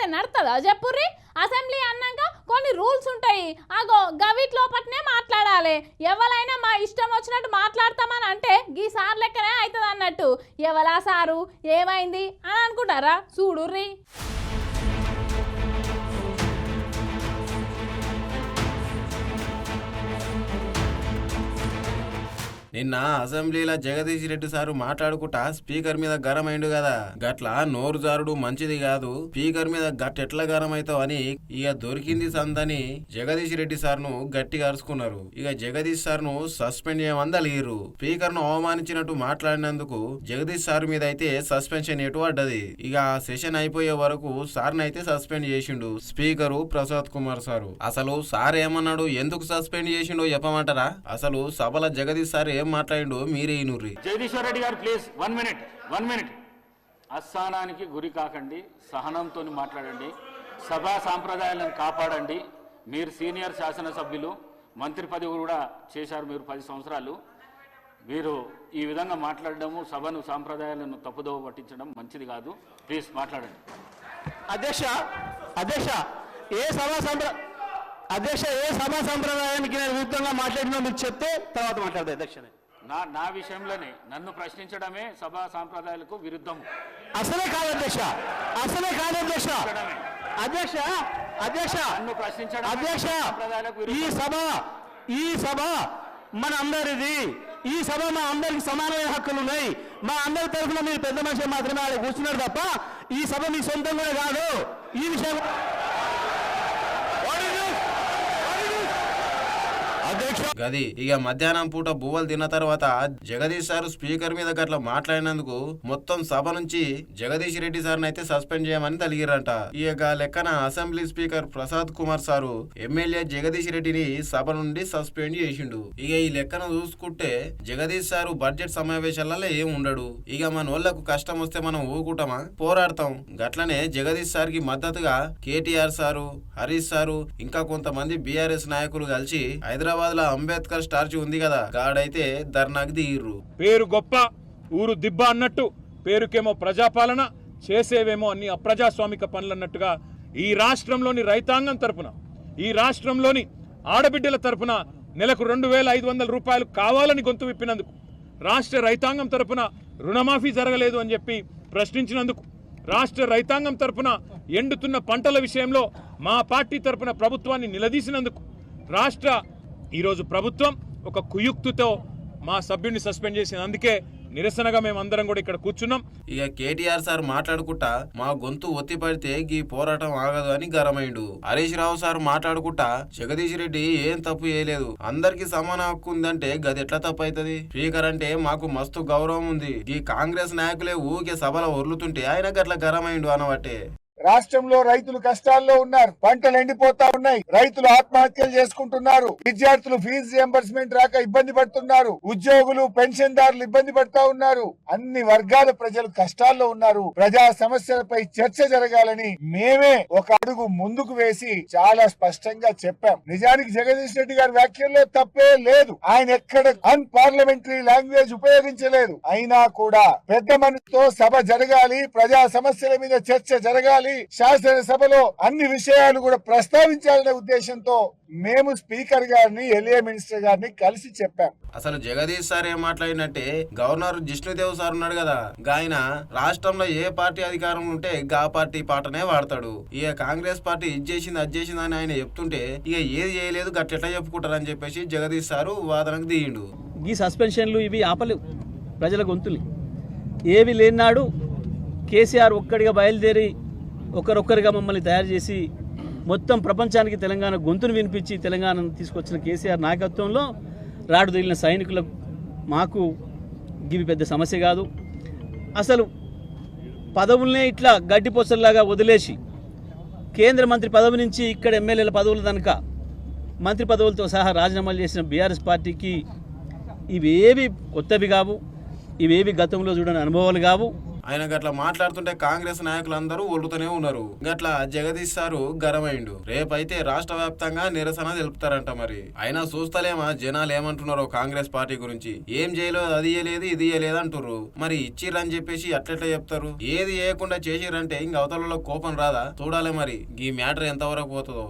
అయితే నడుతుందా చెప్పుర్రి అసెంబ్లీ అన్నాక కొన్ని రూల్స్ ఉంటాయి. అగో గవిట్ లోపట్నే మాట్లాడాలి. ఎవరైనా మా ఇష్టం వచ్చినట్టు మాట్లాడతామని అంటే గీ సార్ లెక్కనే అవుతుంది అన్నట్టు ఎవలా సారు? ఏమైంది? అని అనుకుంటారా? చూడుర్రి. నిన్న అసెంబ్లీలో జగదీష్ రెడ్డి సారు మాట్లాడుకుంటా స్పీకర్ మీద గరం కదా. గట్ల నోరు జారుడు మంచిది కాదు. స్పీకర్ మీద గట్ ఎట్లా గరం అని ఇక దొరికింది సందని జగదీష్ రెడ్డి సార్ను గట్టిగా అరుచుకున్నారు. ఇక జగదీష్ సార్ను సస్పెండ్ చేయమని అలిగిరు స్పీకర్ను అవమానించినట్టు మాట్లాడినందుకు జగదీష్ సార్ మీద అయితే సస్పెన్షన్ ఎటు అడ్డది ఇక ఆ సెషన్ అయిపోయే వరకు సార్ని అయితే సస్పెండ్ చేసిండు స్పీకరు ప్రసాద్ కుమార్ సారు. అసలు సార్ ఏమన్నాడు ఎందుకు సస్పెండ్ చేసిండో చెప్పమంటారా? అసలు సభల జగదీష్ సార్ ఏం మాట్లాడిండో మీరే ఇనుర్రి. జగదీశ్వర్ రెడ్డి గారు please one minute one minute. అస్థానానికి గురి కాకండి సహనంతో మాట్లాడండి సభా సాంప్రదాయాలను కాపాడండి. మీరు సీనియర్ శాసనసభ్యులు మంత్రి పదవి కూడా చేశారు మీరు పది సంవత్సరాలు. మీరు ఈ విధంగా మాట్లాడడము సభను సాంప్రదాయాలను తప్పుదోవ పట్టించడం మంచిది కాదు. ప్లీజ్ మాట్లాడండి. అధ్యక్ష అధ్యక్ష ఏ సభా సంప్ర అధ్యక్ష ఏ సభా సంప్రదాయానికి నేను విరుద్ధంగా మాట్లాడినా మీరు చెప్తే తర్వాత మాట్లాడతా అధ్యక్ష నేను. నా నా విషయంలోనే నన్ను ప్రశ్నించడమే సభా సాంప్రదాయాలకు విరుద్ధము. అసలే కాదు అధ్యక్ష. అసలే కాదు అధ్యక్ష. అధ్యక్ష అధ్యక్ష. నన్ను ప్రశ్నించడం అధ్యక్ష ఈ. సభ ఈ సభ మన అందరిది ఈ సభ మా అందరికి సమానమైన హక్కులు ఉన్నాయి. మా అందరి తరఫున మీరు పెద్ద మనిషి మాత్రమే ఆడ కూర్చున్నారు తప్ప ఈ సభ మీ సొంతం కూడా కాదు. ఈ విషయం అధ్యక్ష గది. ఇక మధ్యాహ్నం పూట బువ్వలు తిన్న తర్వాత జగదీష్ సార్ స్పీకర్ మీద గట్ల మాట్లాడినందుకు మొత్తం సభ నుంచి జగదీష్ రెడ్డి సార్ అయితే సస్పెండ్ చేయమని తలిగిరంట ఇక లెక్కన assembly speaker Prasad Kumar sir MLA Jagadish రెడ్డిని సభ నుండి సస్పెండ్ చేసిండు. ఇక ఈ లెక్కన చూసుకుంటే జగదీష్ సారు బడ్జెట్ సమావేశాలలో ఏం ఉండడు. ఇక మన వాళ్ళకు కష్టం వస్తే మనం ఊరుకుంటామా? పోరాడతాం. గట్లనే జగదీష్ సార్కి మద్దతుగా కేటీఆర్ సారు హరీష్ సారు ఇంకా కొంతమంది బీఆర్ఎస్ నాయకులు కలిసి హైదరాబాద్లో అంబేద్కర్ స్టార్చి ఉంది కదా గాడైతే ధర్నాకి దిగిర్రు పేరు గొప్ప ఊరు దిబ్బ అన్నట్టు పేరుకేమో ప్రజాపాలన చేసేవేమో అన్ని అప్రజాస్వామిక పనులు అన్నట్టుగా ఈ రాష్ట్రంలోని రైతాంగం తరపున ఈ రాష్ట్రంలోని ఆడబిడ్డల తరపున నెలకు రెండు వేల ఐదు వందల రూపాయలు కావాలని గొంతు విప్పినందుకు రాష్ట్ర రైతాంగం తరపున రుణమాఫీ జరగలేదు అని చెప్పి ప్రశ్నించినందుకు రాష్ట్ర రైతాంగం తరపున ఎండుతున్న పంటల విషయంలో మా పార్టీ తరపున ప్రభుత్వాన్ని నిలదీసినందుకు రాష్ట్ర ఈరోజు ప్రభుత్వం ఒక కుయుక్తితో మా సభ్యుడిని సస్పెండ్ చేసింది. అందుకే నిరసనగా మేము అందరం కూడా ఇక్కడ కూర్చున్నాం. ఇక కేటీఆర్ సార్ మాట్లాడుకుంటా మా గొంతు ఒత్తి పడితే గీ పోరాటం ఆగదు అని గరమైండు హరీష్ రావు సార్ మాట్లాడుకుంటా జగదీష్ రెడ్డి ఏం తప్పు చేయలేదు. అందరికి సమాన హక్కు ఉందంటే గది ఎట్లా తప్పు అవుతుంది స్పీకర్ అంటే మాకు మస్తు గౌరవం ఉంది. ఈ కాంగ్రెస్ నాయకులే ఊకే సభలో ఒర్లుతుంటే ఆయన గట్ల గరమైండు అనబట్టే రాష్ట్రంలో రైతులు కష్టాల్లో ఉన్నారు. పంటలు ఎండిపోతా ఉన్నాయి. రైతులు ఆత్మహత్యలు చేసుకుంటున్నారు. విద్యార్థులు ఫీజు రియంబర్స్మెంట్ రాక ఇబ్బంది పడుతున్నారు. ఉద్యోగులు పెన్షన్దారులు ఇబ్బంది పడతా ఉన్నారు. అన్ని వర్గాల ప్రజలు కష్టాల్లో ఉన్నారు. ప్రజా సమస్యలపై చర్చ జరగాలని మేమే ఒక అడుగు ముందుకు వేసి చాలా స్పష్టంగా చెప్పాం. నిజానికి జగదీష్ రెడ్డి గారి వ్యాఖ్యల్లో తప్పే లేదు. ఆయన ఎక్కడ అన్ పార్లమెంటరీ లాంగ్వేజ్ ఉపయోగించలేదు. అయినా కూడా పెద్ద మనసుతో సభ జరగాలి. ప్రజా సమస్యల మీద చర్చ జరగాలి. శాసనసభలో అన్ని విషయాలు కూడా ప్రస్తావించాలనే ఉద్దేశంతో మేము స్పీకర్ గారిని ఎలియా మినిస్టర్ గారిని కలిసి చెప్పాం. అసలు జగదీష్ సార్ ఏం మాట్లాడినట్టే గవర్నర్ జిష్ణుదేవ్ సార్ ఉన్నాడు కదా. గాయన రాష్ట్రంలో ఏ పార్టీ అధికారం ఉంటే గా పార్టీ పాటనే వాడతాడు. ఇక కాంగ్రెస్ పార్టీ ఇది చేసింది అది చేసింది అని ఆయన చెప్తుంటే ఇక ఏది చేయలేదు గట్లెట్లా చెప్పుకుంటారని చెప్పేసి జగదీష్ సారు వాదనకు దిగిండు. ఈ సస్పెన్షన్లు ఇవి ఆపలేవు ప్రజల గొంతులు ఏవి లేనాడు కేసీఆర్ ఒక్కడిగా బయలుదేరి ఒకరొక్కరిగా మమ్మల్ని తయారు చేసి మొత్తం ప్రపంచానికి తెలంగాణ గొంతును వినిపించి తెలంగాణను తీసుకొచ్చిన కేసీఆర్ నాయకత్వంలో రాడు తగిలిన సైనికులకు మాకు గివి పెద్ద సమస్య కాదు. అసలు పదవులనే ఇట్లా గడ్డిపోసల్లాగా వదిలేసి కేంద్ర మంత్రి పదవి నుంచి ఇక్కడ ఎమ్మెల్యేల పదవులు కనుక మంత్రి పదవులతో సహా రాజీనామాలు చేసిన బీఆర్ఎస్ పార్టీకి ఇవేవి కొత్తవి కావు ఇవేవి గతంలో చూడని అనుభవాలు కావు. ఆయన గట్ల మాట్లాడుతుంటే కాంగ్రెస్ నాయకులందరూ ఒడుతూనే ఉన్నారు. గట్ల జగదీష్ సారు గరమైండు రేపైతే రాష్ట్ర వ్యాప్తంగా నిరసన తెలుపుతారంట మరి. అయినా చూస్తలేమా? జనాలు ఏమంటున్నారో కాంగ్రెస్ పార్టీ గురించి? ఏం చేయలేదు అది చేయలేదు ఇది చేయలేదు అంటుర్రు. మరి ఇచ్చిర్రని చెప్పేసి అట్లెట్లా చెప్తారు? ఏది చేయకుండా చేసిరంటే ఇంక అవతలలో కోపం రాదా? చూడాలి మరి. ఈ మ్యాటర్ ఎంతవరకు పోతుందో.